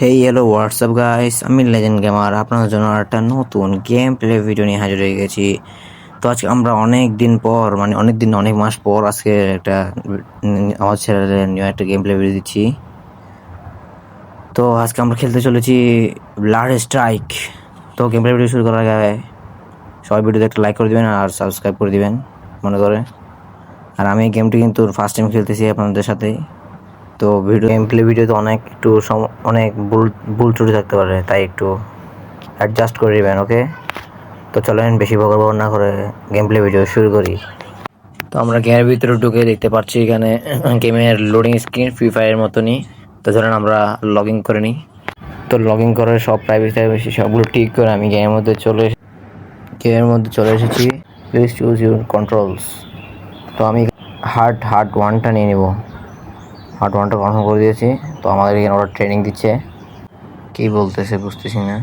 হেই hello WhatsApp guys আমি legend gamer আপনাদের জন্য একটা নতুন গেম প্লে ভিডিও নিয়ে হাজির হয়ে গেছি। তো আজকে আমরা অনেক দিন পর মানে অনেক দিন অনেক মাস পর আজকে একটা, আমার ছেলেদের নিয়ে একটা গেম প্লে ভিডিও দিচ্ছি। তো আজকে আমরা খেলতে চলেছি ব্লাড স্ট্রাইক তো গেম প্লে ভিডিও শুরু করার আগে সবাই ভিডিওতে একটা লাইক করে দিবেন আর সাবস্ক্রাইব করে দিবেন, মনে করে। আর আমি এই গেমটি কিন্তু ফার্স্ট টাইম খেলতেছি আপনাদের সাথেই। তো ভিডিও গেম প্লে ভিডিওতে অনেক একটু অনেক ভুল ভুল থাকতে পারে, তাই একটু অ্যাডজাস্ট করে নেবেন ওকে তো চলেন, বেশি বকর না করে গেম প্লে ভিডিও শুরু করি। তো আমরা গেমের ভিতরে ঢুকে দেখতে পাচ্ছি এখানে গেমের লোডিং স্ক্রিন ফ্রি ফায়ারের মতনই। তো চলেন, আমরা লগ ইন করে নিই। তো লগ ইন করে সব প্রাইভেসি টাইভেসি সবগুলো ঠিক করে আমি গেমের মধ্যে চলে গেমের মধ্যে চলে এসেছি। প্লিজ চুজ ইউর কন্ট্রোলস তো আমি হার্ট হার্ট ওয়ানটা নিয়ে নেব। হার্ট ওয়ানটা কনফার্ম করে দিয়েছি তো আমাদের এখানে ওরা ট্রেনিং দিচ্ছে। কী বলতেছে বুঝতেছি না।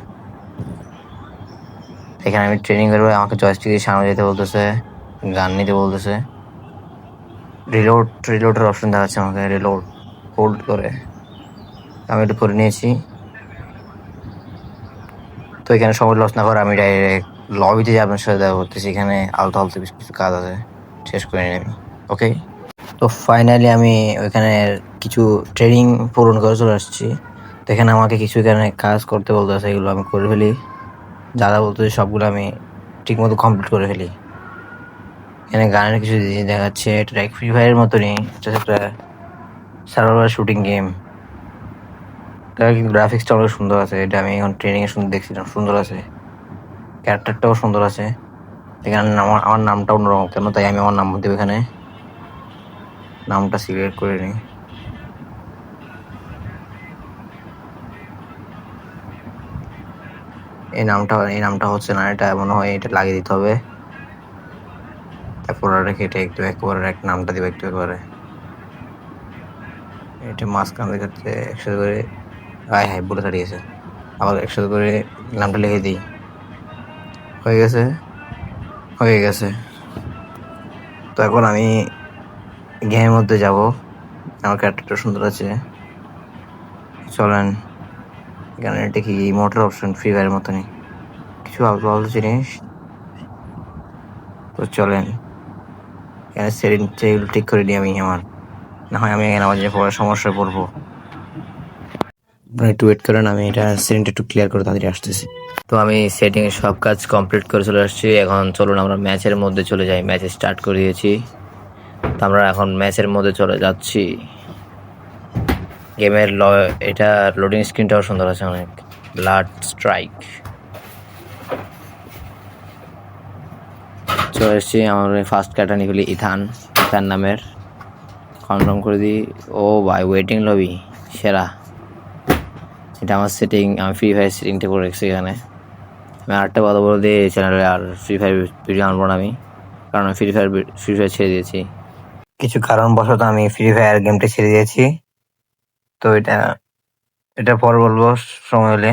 এখানে আমি ট্রেনিং করব, আমাকে জয়স্টিক দিয়ে সামনে যেতে বলতেছে, গান নিতে বলতেছে। রিলোড রিলোডের অপশন দেখাচ্ছে আমাকে রিলোড হোল্ড করে। আমি একটু করে নিয়েছি। তো এখানে সময় লস না করে আমি ডাইরেক্ট লবিতে যে আপনার সাথে দেখা করতেছি এখানে আলতো আলতো বেশ কিছু কাজ আছে। শেষ করে আমি ওকে তো ফাইনালি আমি ওইখানে কিছু ট্রেনিং পূরণ করে চলে আসছি। তো এখানে আমাকে কিছু এখানে কাজ করতে বলতে আছে, এগুলো আমি করে ফেলি। যা যা বলতেছে সবগুলো আমি ঠিকমতো কমপ্লিট করে ফেলি। এখানে গানের কিছু জিনিস দেখাচ্ছে, এটা এক ফ্রি ফায়ারের মতনই, এটা একটা সার্ভার শুটিং গেম কিন্তু গ্রাফিক্সটা অনেক সুন্দর আছে, এটা আমি এখন ট্রেনিং এ শুনে দেখছিলাম, সুন্দর আছে। ক্যারেক্টারটাও সুন্দর আছে। এখানে আমার আমার নামটা অন্যরকম কেন, তাই আমি আমার নাম দেবো এখানে। নামটা সিলেক্ট করে নিই। এই নামটা এই নামটা হচ্ছে না, এটা মনে হয় এটা লাগিয়ে দিতে হবে। তারপর আর কেটে একটু একবারে এক, নামটা দিবে একটু একবারে। এটা মাঝখান দেখাচ্ছে একসাথে করে, আয় হাই বলে দাঁড়িয়েছে আবার একসাথে করে নামটা লিখে দিই। হয়ে গেছে? হয়ে গেছে। তো এখন আমি গেমের মধ্যে যাব। আমার ক্যারেক্টারটা সুন্দর আছে। চলেন এটা কি মোটর অপশন ফ্রি ফায়ারের মতনই। কিছু আলতো আলতো জিনিস। তো চলেন, এখানে সেটিং সেগুলো ঠিক করে নিই আমি আমার। না হয় আমি এখানে আমার যে পড়ার সমস্যায় পড়ব। একটু ওয়েট করেন, আমি এটা সেটিংটা একটু ক্লিয়ার করে তাড়াতাড়ি আসতেছি। তো আমি সেটিং এর সব কাজ কমপ্লিট করে চলে আসছি। এখন চলুন, আমরা ম্যাচের মধ্যে চলে যাই। ম্যাচ স্টার্ট করে দিয়েছি আমরা এখন ম্যাচের মধ্যে চলে যাচ্ছি। গেমের ল, এটা লোডিং স্ক্রিনটাও সুন্দর আছে অনেক। ব্লাড স্ট্রাইক চলে এসেছি আমার ফার্স্ট ক্যাটানি হলি ইথান ইথান নামের। কনফার্ম করে দিই। ও ভাই ওয়েটিং লবি সেরা। এটা আমার সেটিং আমি ফ্রি ফায়ার সেটিংটা করে রেখেছি এখানে। আমি আরেকটা কথা বলে দিয়ে চ্যানেলে আর ফ্রি ফায়ার ভিডিও আনব না আমি। কারণ আমি ফ্রি ফায়ার ফ্রি ফায়ার ছেড়ে দিয়েছি। কিছু কারণবশত আমি ফ্রি ফায়ার গেমটা ছেড়ে দিয়েছি। তো এটা এটা পর বলব সময় হলে।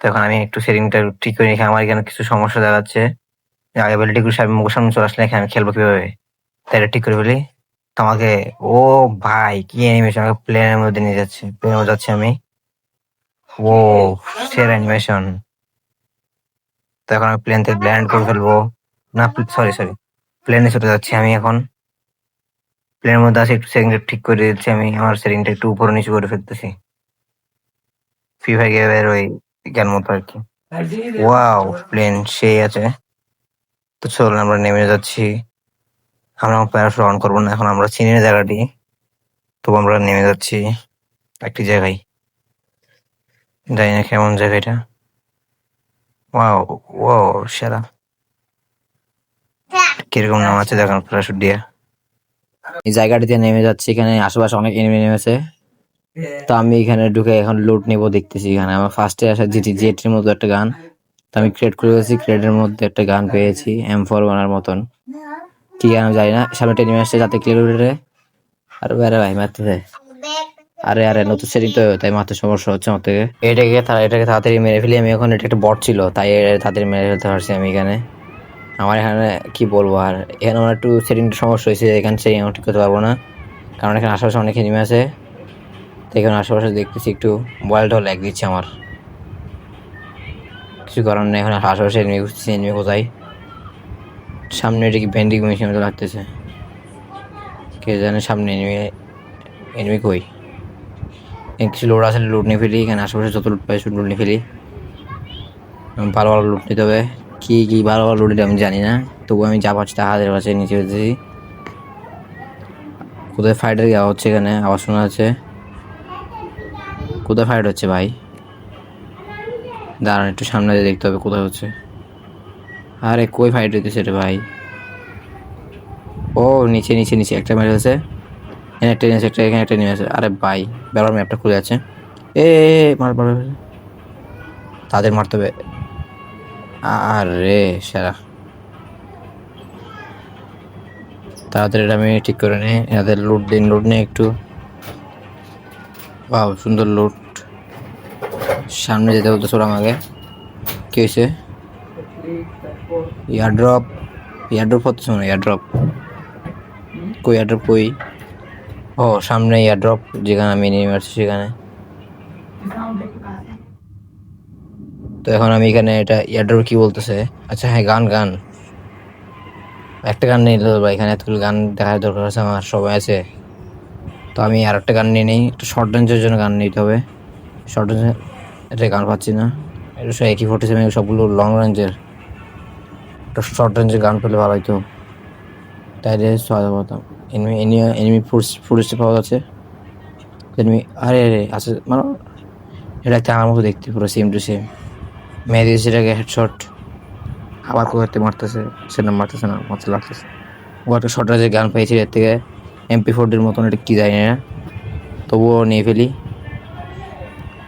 তখন আমি একটু সেটিংটা ঠিক করে রেখে আমার এখানে কিছু সমস্যা দেখাচ্ছে। আগে বেলটি একটু সামনে মুখের সামনে চলে আসলে এখানে খেলব কীভাবে? তাই এটা ঠিক করে ফেলি। আমাকে, ও ভাই, কি অ্যানিমেশন আমাকে প্লেনের মধ্যে নিয়ে যাচ্ছে। প্লেনের মধ্যে যাচ্ছি আমি। ও সেরা অ্যানিমেশন তো এখন আমি প্লেন থেকে ল্যান্ড করে ফেলব। না সরি সরি প্লেনে চলে যাচ্ছি আমি এখন। প্লেনের মধ্যে আছে একটু সেটিংটা ঠিক করে দিচ্ছি, আমি আমার সেটিংটা একটু উপরে নিচু করে ফেলতেছি। ফ্রি ফায়ার ওই জ্ঞান মতো আর কি। ওয়াও প্লেন সেই আছে। তো চলুন আমরা নেমে যাচ্ছি। আমরা প্যারাশুট অন করব না, এখন আমরা চিনি না জায়গাটি। তবু আমরা নেমে যাচ্ছি একটি জায়গায়। জানি না কেমন জায়গা এটা। ওয়াও ওয়াও সেরা। কীরকম নাম আছে দেখুন প্যারাশুট দিয়ে। এই জায়গাটিতে নেমে যাচ্ছি, এখানে আশেপাশে অনেক এনিমি নেমেছে। তো আমি এখানে ঢুকে এখন লুট নিবো, দেখতেছি এখানে। আমার ফার্স্টে আসা জিটি জেটের মতো একটা গান। তো আমি ক্রিয়েট করে গেছি ক্রিয়েটের মধ্যে একটা গান পেয়েছি এম ফোর ওয়ানের মতন। কি গান আমি জানি না, সামনে টেনিমি আসছে, যাতে ক্লিয়ার উঠে আরে আরে ভাই, মারতেছে। আরে আরে, নতুন সেটিং তো, তাই মারতে সমস্যা হচ্ছে আমার থেকে। এটাকে এটাকে তাড়াতাড়ি মেরে ফেলি, আমি এখন, এটা একটা বট ছিল, তাই তাড়াতাড়ি মেরে ফেলতে পারছি আমি এখানে। আমার এখানে কি বলব, আর এখানে আমার একটু সেটিংটা সমস্যা হয়েছে, এখানে সেটিং আমি ঠিক করতে পারব না। কারণ এখানে আশেপাশে অনেক এনিমি আছে। তো এখানে আশেপাশে দেখতেছি একটু মোবাইলটাও ল্যাগ দিচ্ছে আমার। কিছু কারণ নেই, এখন আশেপাশে এনিমি খুঁজতেছি এনিমি কোথায়? সামনে এটা কি ভেন্ডিং মেশিন মতো লাগতেছে। কে জানে সামনে এনিমি এনিমি কই? কিছু লোড আছে লুট নিয়ে ফেলি, এখানে আশেপাশে যত লুট পাই সব লুট নিয়ে ফেলি। ভালো ভালো লুট নিতে হবে। কী কী ভালো ভালো লুট আমি জানি না। তবু আমি যা পাচ্ছি তা হাতের কাছে নিচে উঠেছি কোথায় ফাইটার দেওয়া হচ্ছে এখানে? আওয়াজ শোনা যাচ্ছে। কোথায় ফাইট হচ্ছে ভাই? দাঁড়ান, একটু সামনে দেখতে হবে কোথায় হচ্ছে। আরে, কই ফাইট হইতেছে রে ভাই? ও, নিচে নিচে নিচে একটা মেরে আছে এখানে একটা নিচে একটা এখানে একটা নেমে আছে আরে ভাই বেলার ম্যাপটা খুলে আছে এ মার। তাদের মারতে হবে। আরে সেরা তাড়াতাড়ি আমি ঠিক করে নিই এদের লুট দিন লুট নিয়ে একটু। বাহ সুন্দর লুট সামনে যেতে বলতেছে ওরা আমাকে। কি হয়েছে? ইয়ারড্রপ ইয়ারড্রপ হচ্ছে মনে ইয়ারড্রপ কই ইয়ারড্রপ কই? ও, সামনে ইয়ারড্রপ যেখানে আমি নেমে আসছি সেখানে। তো এখন আমি এখানে এটা ইয়ারড্রপ কি বলতেছে? আচ্ছা হ্যাঁ গান গান। একটা গান নিয়ে নিলে ভাই এখানে এতগুলো গান দেখার দরকার আছে, আমার সবাই আছে। তো আমি আর একটা গান নিয়ে নিই, একটু শর্ট রেঞ্জের জন্য গান নিতে হবে। শর্ট রেঞ্জের এটা গান পাচ্ছি না। এটা সব একই ফোর্টি সেভেন সবগুলো লং রেঞ্জের একটা শর্ট রেঞ্জের গান পেলে ভালো হতো তাইলে সহায় পাতাম এনিমি এনিমি ফুটেজটা পাওয়া যাচ্ছে। এনিমি আরে আরে আছে মানে এটা আমার মতো দেখতে, পুরো সেম টু সেম মেয়ে দিয়েছে এটাকে হেডশট আবার কোথাতে মারতেছে সেটা মারতেছে না মারতে লাগতেছে। ও একটা শর্ট রেঞ্জের গান পেয়েছি এর থেকে এমপি ফোরটির মতন, এটা কী জানি না। তবুও নিয়ে ফেলি।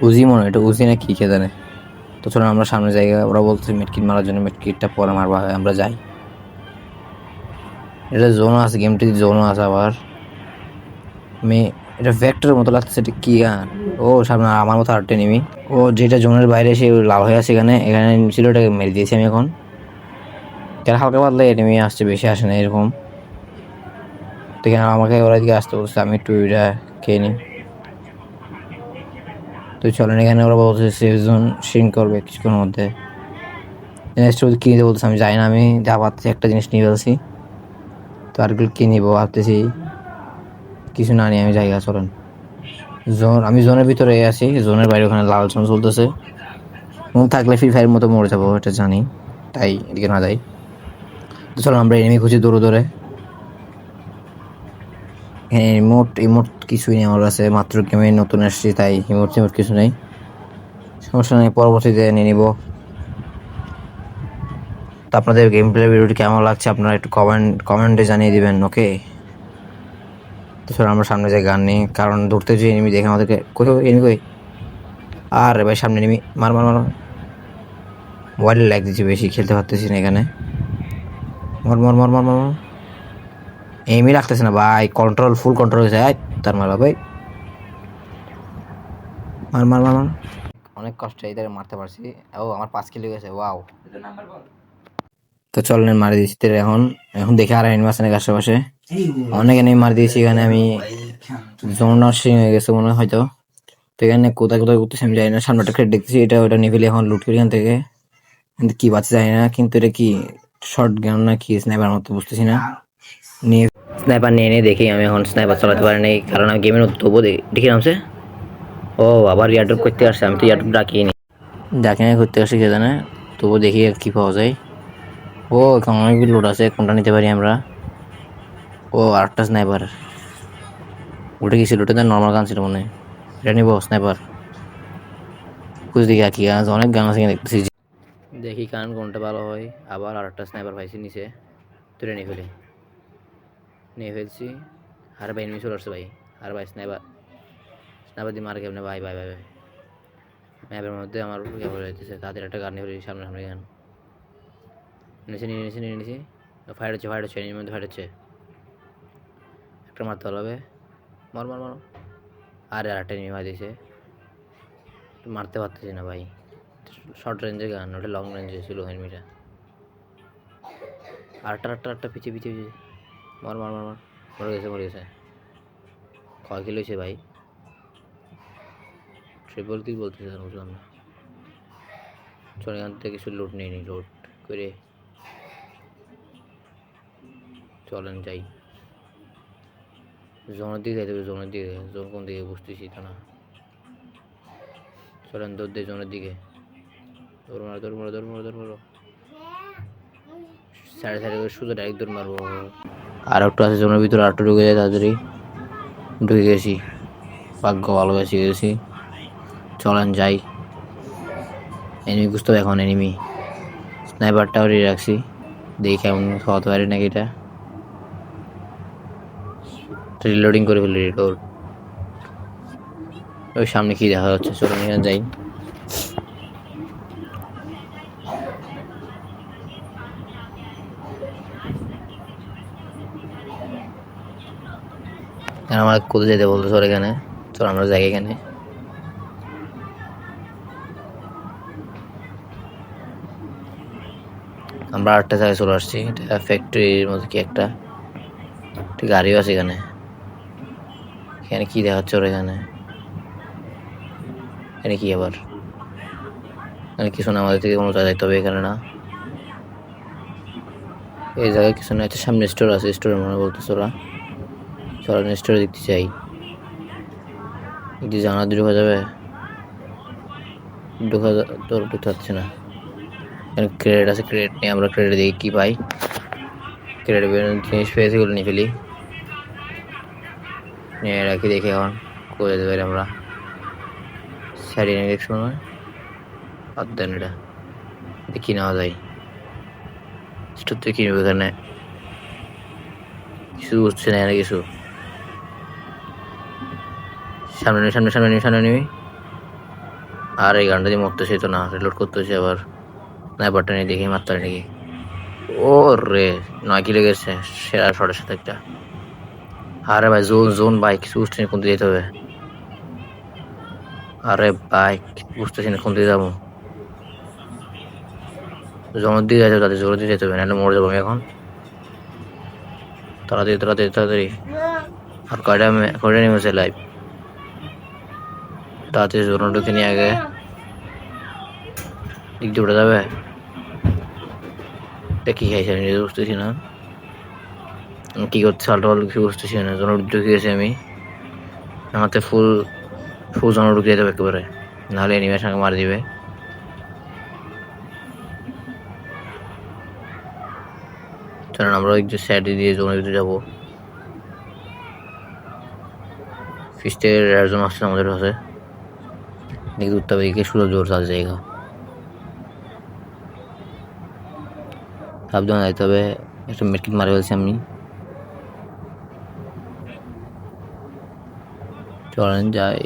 উজি মনে এটা উজি না কী, কে জানে। তো চলুন, আমরা সামনে জায়গা ওরা বলছে মেটকিট মারার জন্য মেটকিটটা পরে মারবা, আমরা যাই। এটা জোনও আছে গেমটি জোনও আছে আবার। আমি এটা ভেক্টরের মতো লাগতেছে, এটা কি আর? ও, সামনে আমার মতো আরেকটা নিমি ও, যেটা জোনের বাইরে, সে লাল হয়ে আছে এখানে। এখানে ছিল ওটাকে মেরে দিয়েছি আমি এখন। কেন হালকা পাতলা এনিমি আসছে, বেশি আসে না এরকম। তো এখানে আমাকে ওরা দিকে আসতে বলছে, আমি একটু এটা খেয়ে নিই। তো চলেন, এখানে ওরা বলছে সেফ জোন সিং করবে কিছুক্ষণের মধ্যে। জিনিসটা কি নিতে বলছে আমি জানি না, আমি যা পাচ্ছি একটা জিনিস নিয়ে ফেলছি। তো আরগুলো কি নিবো, ভাবতেছি। কিছু না নিয়ে আমি জায়গা চলেন। জোন, আমি জোনের ভিতরে আছি, জোনের বাইরে ওখানে লাল জোন চলতেছে। মন থাকলে ফ্রি ফায়ার মতো মরে যাব, এটা জানি, তাই এদিকে না যাই। চলো, আমরা এনিমি খুঁজি দৌড়ে দৌড়ে হ্যাঁ ইমোট ইমোট কিছুই নেই আমার কাছে, মাত্র গেমে নতুন আসছি, তাই ইমোট টিমোট কিছু নেই। সমস্যা নেই, পরবর্তীতে নিয়ে নিব। তো আপনাদের গেম প্লে ভিডিওটি কেমন লাগছে, আপনারা একটু কমেন্ট কমেন্টে জানিয়ে দিবেন ওকে তো আমরা সামনে যাই গান নিই কারণ দৌড়তে যে এনিমি দেখে আমাদেরকে কোথাও এনিমি কই? আর ভাই সামনে এনিমি মার মার মার। মোবাইলে ল্যাগ দিচ্ছে বেশি খেলতে পারতেছি না এখানে। মর মর মর মর মর। এমই রাখতেছে না ভাই কন্ট্রোল ফুল কন্ট্রোল হয়েছে। তার মারা ভাই। মার মার মার মার। অনেক কষ্টে এদের মারতে পারছি। ও আমার পাঁচ কিলো গেছে ওয়াও তো চলেন মারি দিচ্ছি এখন। এখন দেখে আর এনিমি আছে নাকি আশেপাশে? অনেক এনিমি মারি দিয়েছি এখানে আমি জোন হয়ে গেছে মনে হয় হয়তো। তো এখানে কোথায় কোথায় করতেছি আমি জানি না সামনে একটা দেখতেছি এটা ওটা নিয়ে ফেলে এখন লুট করি এখান থেকে। কিন্তু কি বাচ্চা জানি না কিন্তু এটা কি শর্ট গান না কি স্নাইপার মতো বুঝতেছি না। নিয়ে স্নাইপার নিয়ে নিয়ে দেখি আমি এখন স্নাইপার চালাতে পারি নাই কারণ আমি গেমের তবুও দেখি নামছে। ও আবার ইয়ারড্রপ করতে আসছে আমি তো ইয়ারড্রপ ডাকিনি ডাকি না করতে আসছি কে জানে। তবুও দেখি কি পাওয়া যায়। ও এখানে অনেকগুলো লোড আছে কোনটা নিতে পারি আমরা? ও আরেকটা স্নাইপার ওটা কি ছিল ওটা তো নর্মাল গান ছিল মনে হয়। এটা নিবো স্নাইপার দেখি আর কি গান অনেক গান আছে দেখতেছি। দেখি কারণ কোনটা ভালো হয়। আবার আরেকটা স্নাইপার পাইছি নিচে। তুলে নিয়ে ফেলি। নিয়ে ফেলছি। আর ভাই নিয়ে চলে আসছে ভাই। আর ভাই স্নাইপার স্নাইপার দিয়ে মার কেমনে ভাই ভাই ভাই ভাই। ম্যাপের মধ্যে আমার ইয়ে যাইতেছে। তাদের একটা গান নিয়ে ফেলি সামনে সামনে গান নিচে নিয়ে নিচে নিয়ে, নিচে। ফায়ার হচ্ছে ফায়ার হচ্ছে। এর মধ্যে ফায়ার হচ্ছে। একটা মারতে হবে। মর মর মর। আরে, আরেকটা নিয়ে মার দিয়েছে। মারতে পারতেছি না ভাই। শর্ট রেঞ্জে গান ওটা লং রেঞ্জে ছিল হেলমেটা আরেকটা আরেকটা আরেকটা পিছিয়ে পিছিয়ে পিছিয়ে মর মর মর মর। মরে গেছে মরে গেছে। কয় কিলো হয়েছে ভাই? ট্রিপল কি বলতেছে না, বুঝলাম না। চল এখান থেকে কিছু লোড নিই লোড করে। চলেন যাই। জোনের দিকে যাইতে জোনের দিকে। জোন কোন দিকে? বুঝতেছি তা না। চলেন দৌড় দিয়ে জোনের দিকে। দৌড় মারো দৌড় মারো দৌড় মারো দৌড় মারো। সাড়ে সাড়ে করে শুধু ডাইরেক্ট দৌড় মারবো। আর একটু আছে জোনের ভিতরে, আর একটু ঢুকে যায় তাড়াতাড়ি। ঢুকে গেছি। ভাগ্য ভালো বেশি গেছি। চলেন যাই। এনিমি বুঝতে এখন এনিমি স্নাইপারটাও রেডি রাখছি। দেখি কেমন খাওয়াতে পারি নাকি এটা। রিলোডিং করে ফেলি রিলোড ওই সামনে কি দেখা যাচ্ছে চলুন এখানে যাই। আমার কোথায় যেতে বলতো চল এখানে? চল আমরা যাই এখানে। আমরা আটটা জায়গায় চলে আসছি, এটা ফ্যাক্টরির মধ্যে কি একটা গাড়িও আছে এখানে। এখানে কি দেখাচ্ছে ওর এখানে? এখানে কি আবার? এখানে কিছু না, আমাদের থেকে কোনো যাইতে হবে এখানে না। এই জায়গায় কিছু না একটা সামনে স্টোর আছে স্টোরের মনে বলতেছে ওরা। চলেন স্টোরে দেখতে চাই যদি জানা ঢোকা যাবে? ঢোকা তোর ঢুকতে পারছে না। এখানে ক্রেডিট আছে ক্রেডিট নিয়ে আমরা ক্রেডিট দেখি কী পাই। ক্রেডিট জিনিস পেয়েছি, ওগুলো নিয়ে ফেলি। নিয়ে রাখি দেখি এখন করে দেবে আমরা। সারি নিয়ে দেখছি মনে হয় এটা দেখি নেওয়া যায়? স্টোর থেকে কিনবো এখানে। কিছু বুঝছে না এখানে কিছু। সামনে নিবি, সামনে সামনে নিবি সামনে নিবি। আর এই গানটা দিয়ে মরতেছে তো না রিলোড করতেছে আবার। স্নাইপারটা নিয়ে দেখি মারতে নাকি ও রে নয় কিলো গেছে। সেরা শটের সাথে একটা। আরে ভাই, জোন জোন ভাই কিছু কোন দিকে যেতে হবে। আরে ভাই বুঝতেছি না কোন দিকে যাব। জনের দিকে যেতে হবে তাদের জোরের দিকে যেতে হবে, নাহলে মরে যাব আমি এখন। তাড়াতাড়ি তাড়াতাড়ি তাড়াতাড়ি। আর কয়টা কয়টা নেমেছে লাইভ তাড়াতাড়ি জোন ঢুকে নিয়ে আগে। দিক দিয়ে যাবে। এটা খাইছে আমি বুঝতেছি না। কি করছে? আল্টো আল্টো কিছু বুঝতেছি না জন ঢুকে গেছি আমি। আমাতে ফুল ফুল জন ঢুকে যেতে হবে একেবারে। নাহলে সঙ্গে মার দিবে। চলেন আমরা একটু সাইড দিয়ে জনের ভিতরে যাব। ফিস্টের একজন আসছে আমাদের কাছে। দেখি উঠতে হবে এদিকে সুযোগ জোর তার জায়গা। সাবধানে যাইতে হবে, একটা মেটকিট মারে ফেলছি আমি। চলেন, যাই।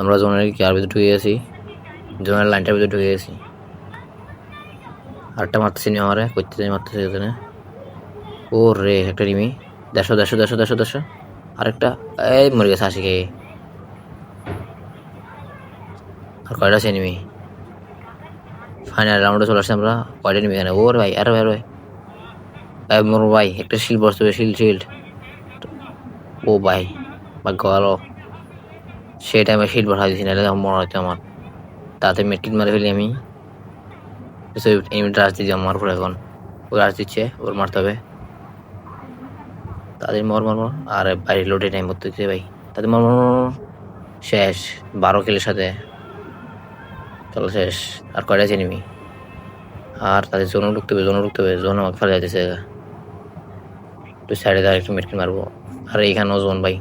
আমরা জোনের কেয়ার ভিতরে ঢুকে গেছি? জোনের লাইনটার ভিতরে ঢুকে গেছি। আরেকটা মারতেছি নি আমারে, করতে যাই, মারতেছি এখানে ও রে একটা নিমি দেড়শো দেড়শো দেড়শো দেড়শো দেড়শো আরেকটা, এই মরে গেছে হাসি খেয়ে আর কয়টা আছে নিমি ফাইনাল রাউন্ডে চলে আসছি আমরা। কয়টা নিবি এখানে? ওর ভাই, আরে ভাই ভাই। ভাই মোর ভাই, একটা শিল্ড বসতে হবে শিল্ড শিল্ড ও ভাই। ভাগ্য ভালো সেই টাইমে শিল্ড বসা দিয়েছি নাহলে মনে হতো আমার। তাতে মেট্রিক মারে ফেলি আমি। এমনি রাজ দিদি আমার উপর এখন। ও রাজ দিচ্ছে, ওর মারতে হবে। তাদের মর মর মর। আর বাইরে লোডে টাইম করতে দিচ্ছে ভাই। তাদের মর মর। শেষ, বারো কিলের সাথে। চলো শেষ। আর কয়টা নিবি আর তাদের জোনও ঢুকতে হবে জোনও ঢুকতে হবে। জোন আমাকে ফেলে যাইতেছে একটু সাইডে দাঁড়িয়ে একটু মেটকিন মারবো। আর এইখানেও জোন ভাই।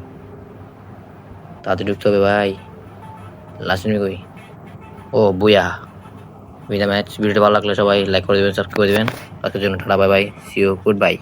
তাড়াতাড়ি ঢুকতে হবে ভাই। লাস্ট কই? ও, বুয়া। বিনা ম্যাচ ভিডিওটা ভালো লাগলে সবাই লাইক করে দেবেন সাবস্ক্রাইব করে দেবেন। আজকের জন্য tata bye bye CO good by